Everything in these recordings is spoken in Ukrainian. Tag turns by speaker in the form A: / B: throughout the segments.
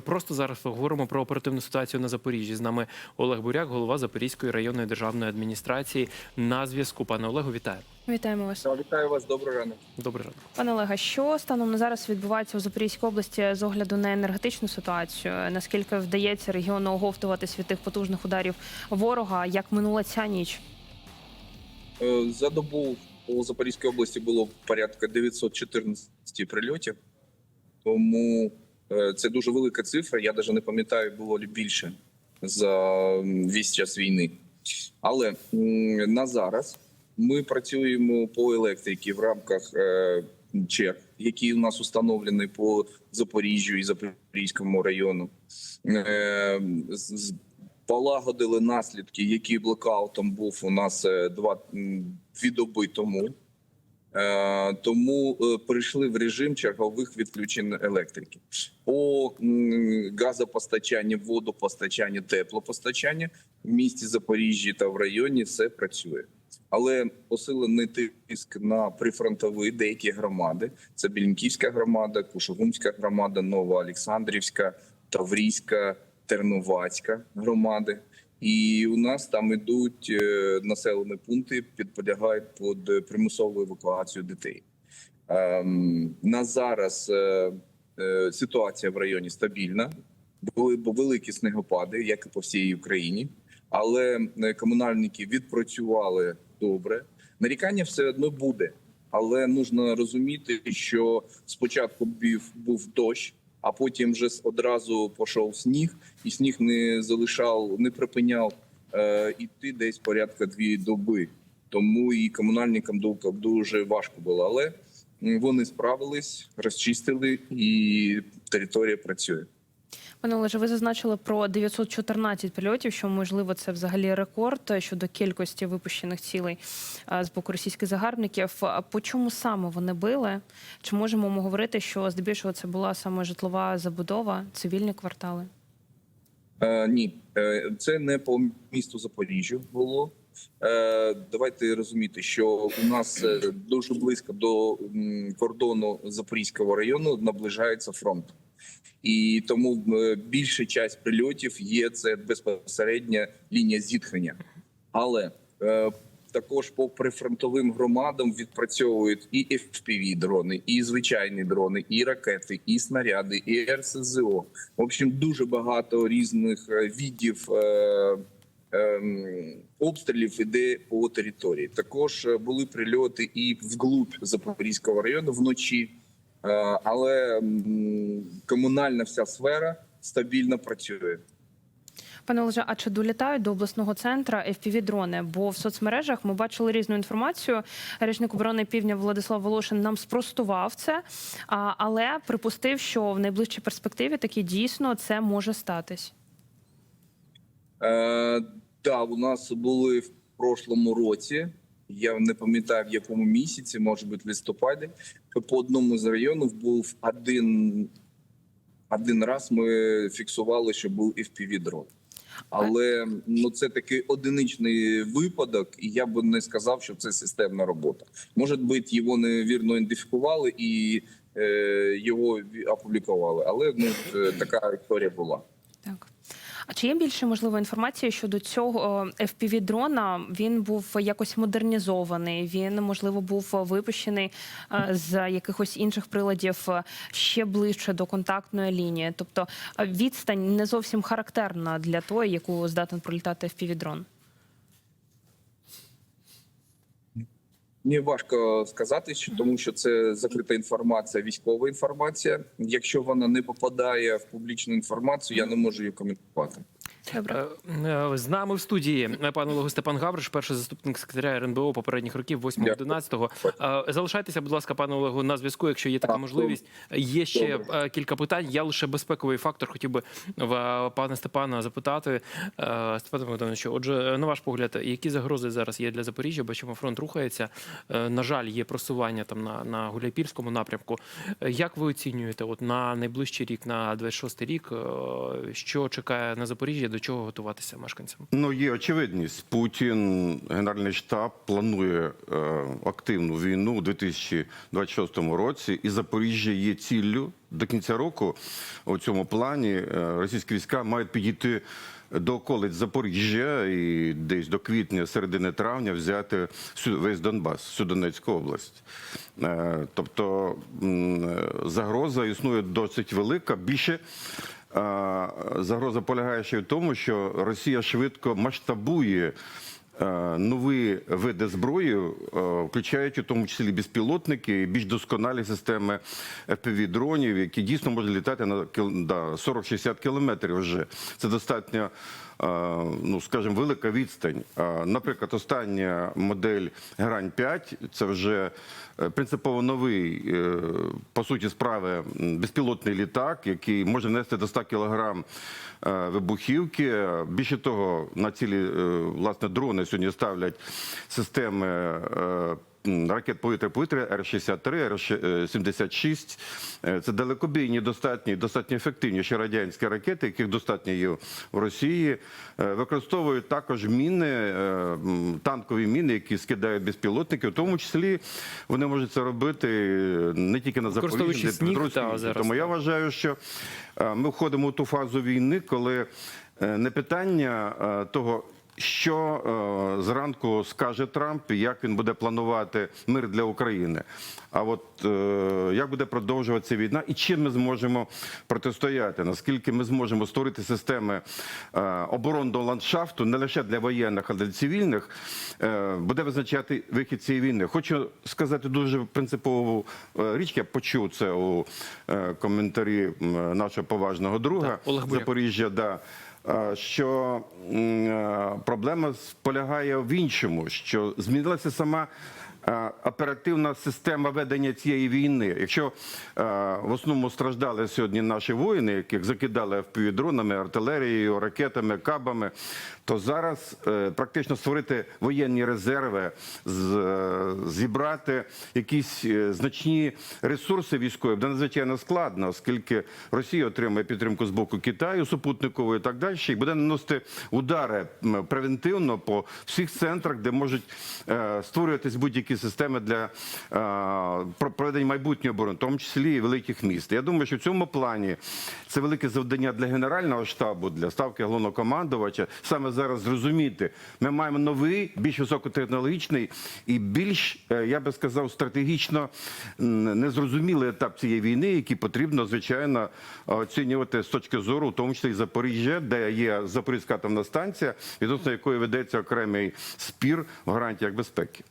A: Просто зараз поговоримо про оперативну ситуацію на Запоріжжі. З нами Олег Буряк, голова Запорізької районної державної адміністрації. На зв'язку. Пане Олегу, вітаю.
B: Вітаємо вас,
C: Вітаю вас, добрий ранок.
A: Добрий ранок.
B: пане Олега. Що станом на зараз відбувається у Запорізькій області з огляду на енергетичну ситуацію? Наскільки вдається регіону оговтуватись від тих потужних ударів ворога? Як минула ця ніч?
C: Е, За добу у Запорізькій області було порядка 914 прильотів, тому це дуже велика цифра. Я навіть не пам'ятаю, було ли більше за весь час війни. Але на зараз ми працюємо по електриці в рамках е, черг, які у нас установлені по Запоріжжю і Запорізькому району. Е, полагодили наслідки, які блокаутом був у нас е, два дві доби тому. Е, Тому е, перейшли в режим чергових відключень електрики по газопостачанню, водопостачанню, теплопостачанню в місті Запоріжжі та в районі все працює. Але посилений тиск на прифронтові деякі громади: це Білінківська громада, Кушугумська громада, Новоолександрівська, Таврійська, Терновацька громади. І у нас там ідуть е, населені пункти, підполягають під примусову евакуацію дітей. Ем, на зараз е, е, ситуація в районі стабільна. Були великі снегопади, як і по всій Україні, але комунальники відпрацювали добре. Нарікання все одно буде, але нужно розуміти, що спочатку був дощ, а потім вже одразу пішов сніг, і сніг не залишав, не припиняв е, іти десь порядка дві доби. Тому і комунальникам дуже важко було. Але вони справились, розчистили, і територія працює.
B: Пане Олеже, ви зазначили про 914 польотів, що можливо це взагалі рекорд щодо кількості випущених цілей е, з боку російських загарбників. По чому саме вони били? Чи можемо ми говорити, що здебільшого це була саме житлова забудова, цивільні квартали?
C: Е, ні, е, це не по місту Запоріжжя було. Е, давайте розуміти, що у нас е, дуже близько до кордону Запорізького району наближається фронт. І тому е, більша часть прильотів є це безпосередня лінія зіткнення. Але е, також по прифронтовим громадам відпрацьовують і fpv дрони, і звичайні дрони, і ракети, і снаряди, і РСЗО. В общем, дуже багато різних е, видів е, ем, обстрілів іде по території. Також е, були прильоти і вглуб Запорізького району вночі. Е, але комунальна вся сфера стабільно працює.
B: Пане Олеже, а чи долітають до обласного центра FPV-дрони? Бо в соцмережах ми бачили різну інформацію. Речник оборони півдня Владислав Волошин нам спростував це, але припустив, що в найближчій перспективі таки дійсно це може статись.
C: Е, да, у нас були в прошлому році. Я не пам'ятаю в якому місяці, може бути в листопаді. По одному з районів був один, один раз. Ми фіксували, що був fpv дрон. Але ну це такий одиничний випадок, і я би не сказав, що це системна робота. Може бути, його невірно ідентифікували і е, його опублікували. Але ну е, така історія була.
B: Так. А чи є більше можливо інформації щодо цього fpv дрона? Він був якось модернізований. Він можливо був випущений е, з якихось інших приладів е, ще ближче до контактної лінії. Тобто е, відстань не зовсім характерна для тої, яку здатен пролітати fpv дрон.
C: Мені важко сказати, що тому що це закрита інформація, військова інформація. Якщо вона не попадає в публічну інформацію, я не можу її коментувати.
B: Добре.
A: Е, е, З нами в студії е, пан Олег Степан Гавриш, перший заступник секретаря РНБО попередніх років, 8-11. Е, Залишайтеся, будь ласка, пане Олегу, на зв'язку, якщо є така можливість. Є ще
C: Добре.
A: кілька питань. Я лише безпековий фактор хотів би в пана Степана запитати. Степане Богдановичу, отже, на ваш погляд, які загрози зараз є для Запоріжжя? Бачимо, фронт рухається. На жаль, є просування там на, на Гуляйпільському напрямку. Як ви оцінюєте от на найближчий рік, на 26 рік, що чекає на Запоріжжя? До чого готуватися мешканцям?
D: Ну, є очевидність. Путін, Генеральний штаб планує е, активну війну у 2026 році, і Запоріжжя є ціллю до кінця року. У цьому плані е, російські війська мають підійти до околиць Запоріжжя і десь до квітня, середини травня взяти весь Донбас, всю Донецьку область. Е, Тобто загроза існує досить велика. Більше загроза полягає ще в тому, що Росія швидко масштабує. Нові види зброї, включаючи в тому числі безпілотники і більш досконалі системи FPV-дронів, які дійсно можуть літати на 40-60 кілометрів вже. Це достатньо, ну скажімо, велика відстань. Наприклад, остання модель Грань 5 це вже е, принципово новий, е, по суті справи, безпілотний літак, який може нести до 100 кілограм е, вибухівки. Більше того, на цілі власне дрони сьогодні ставлять системи. Е, Ракет повітря-повітря Р-63, Р-76. Е, Це далекобійні, достатні, достатньо ефективні ще радянські ракети, яких достатньо є в Росії. Е, Використовують також міни, е, танкові міни, які скидають безпілотники. В тому числі вони можуть це робити не тільки на Запоріжжі, де
A: зараз,
D: Тому я вважаю, що е, ми входимо в ту фазу війни, коли е, не питання е, того. Що е, зранку скаже Трамп, як він буде планувати мир для України? А от е, як буде продовжуватися війна, і чим ми зможемо протистояти? Наскільки ми зможемо створити системи е, оборонного ландшафту не лише для воєнних, а для цивільних, е, буде визначати вихід цієї війни. Хочу сказати дуже принципову е, річ. Я почув це у е, коментарі нашого поважного друга
A: Так,
D: Запоріжжя. Да. Е, Що е, проблема полягає в іншому, що змінилася сама оперативна система ведення цієї війни. Якщо е, в основному страждали сьогодні наші воїни, яких закидали впівдронами, артилерією, ракетами, кабами, то зараз е, практично створити воєнні резерви, е, зібрати якісь е, значні ресурси військові буде надзвичайно складно, оскільки Росія отримує підтримку з боку Китаю, супутникову і так далі, і буде наносити удари превентивно по всіх центрах, де можуть е, створюватись будь-які системи для е, про- проведення майбутньої оборони, в тому числі і великих міст. Я думаю, що в цьому плані це велике завдання для генерального штабу, для ставки головнокомандувача. Саме зараз зрозуміти, ми маємо новий, більш високотехнологічний і більш, е, я би сказав, стратегічно незрозумілий етап цієї війни, який потрібно звичайно оцінювати з точки зору, в тому числі і Запоріжжя, де є Запорізька атомна станція, відносно якої ведеться окремий спір в гарантіях безпеки.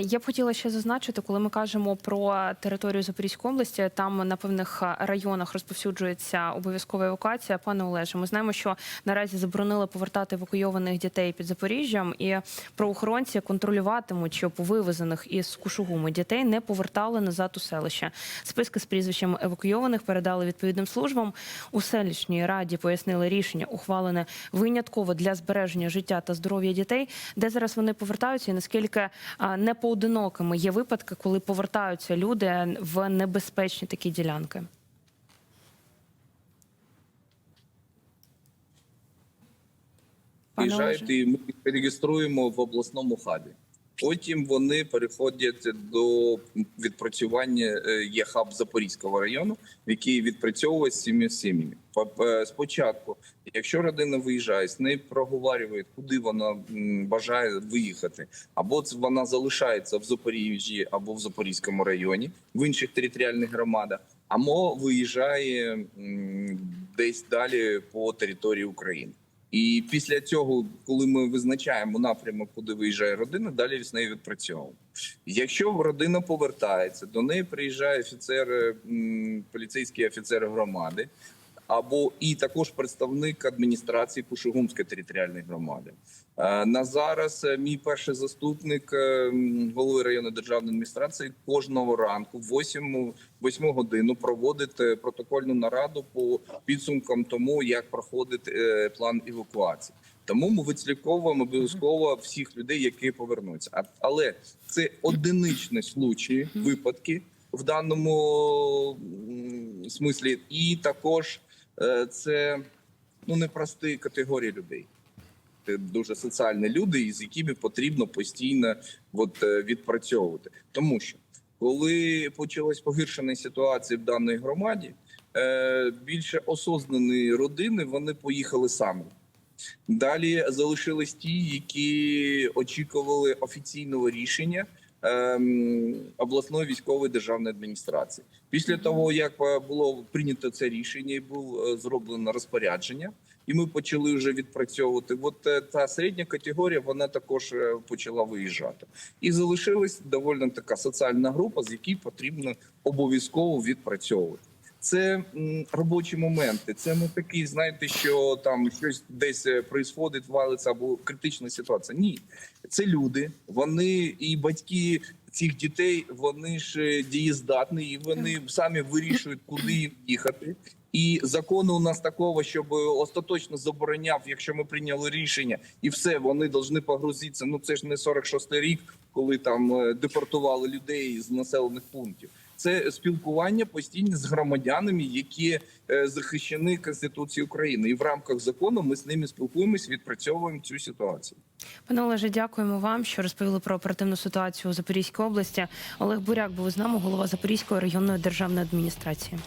B: Я б хотіла ще зазначити, коли ми кажемо про територію Запорізької області, там на певних районах розповсюджується обов'язкова евакуація. Пане Олеже, ми знаємо, що наразі заборонили повертати евакуйованих дітей під Запоріжжям, і правоохоронці контролюватимуть, щоб вивезених із Кушугуми дітей не повертали назад у селище. Списки з прізвищами евакуйованих передали відповідним службам. У селищній раді пояснили рішення, ухвалене винятково для збереження життя та здоров'я дітей, де зараз вони повертаються, і наскільки а, непоодинокими є випадки, коли повертаються люди в небезпечні такі ділянки.
C: Приїжджають і ми їх реєструємо в обласному хабі. Потім вони переходять до відпрацювання. е, Є хаб Запорізького району, в який відпрацьовує з цими сім'ями. Е, Спочатку, якщо родина виїжджає, з нею проговорюють, куди вона бажає виїхати, або вона залишається в Запоріжжі або в Запорізькому районі, в інших територіальних громадах, або виїжджає десь далі по території України. І після цього, коли ми визначаємо напрямок, куди виїжджає родина, далі з нею відпрацьовуємо. Якщо родина повертається, до неї приїжджає офіцер, е, поліцейський офіцер громади, або і також представник адміністрації Кушугумської територіальної громади. Е, На зараз е, мій перший заступник е, голови районної державної адміністрації кожного ранку, в 8, 8 годину, проводить протокольну нараду по підсумкам тому, як проходить план евакуації. Тому ми відслідковуємо обов'язково всіх людей, які повернуться. Але це одиничні случаї, випадки в даному смислі, і також це ну непрості категорії людей. Це дуже соціальні люди, з якими потрібно постійно от, е, відпрацьовувати. Тому що коли почалась погіршена ситуація в даній громаді, е, більше осознані родини вони поїхали самі. Далі залишились ті, які очікували офіційного рішення обласної військової державної адміністрації. Після того, як е, було прийнято це рішення і було зроблено розпорядження, і ми почали вже відпрацьовувати. От е, та середня категорія вона також е, почала виїжджати. І залишилась доволі така соціальна група, з якій потрібно обов'язково відпрацьовувати. Це робочі моменти. Це не такі, знаєте, що там щось десь е, происходить, валиться або критична ситуація. Ні, це люди. Вони і батьки цих дітей, вони ж е, дієздатні, і вони самі вирішують, куди їм їхати. І закону у нас такого, щоб остаточно забороняв, якщо ми прийняли рішення, і все вони повинні погрузитися. Ну це ж не 46-й рік, коли там е, депортували людей з населених пунктів. Це спілкування постійне з громадянами, які е, захищені Конституцією України, і в рамках закону ми з ними спілкуємось, відпрацьовуємо цю ситуацію.
B: Пане Олеже, дякуємо вам, що розповіли про оперативну ситуацію у Запорізькій області. Олег Буряк був з нами, голова Запорізької районної державної адміністрації.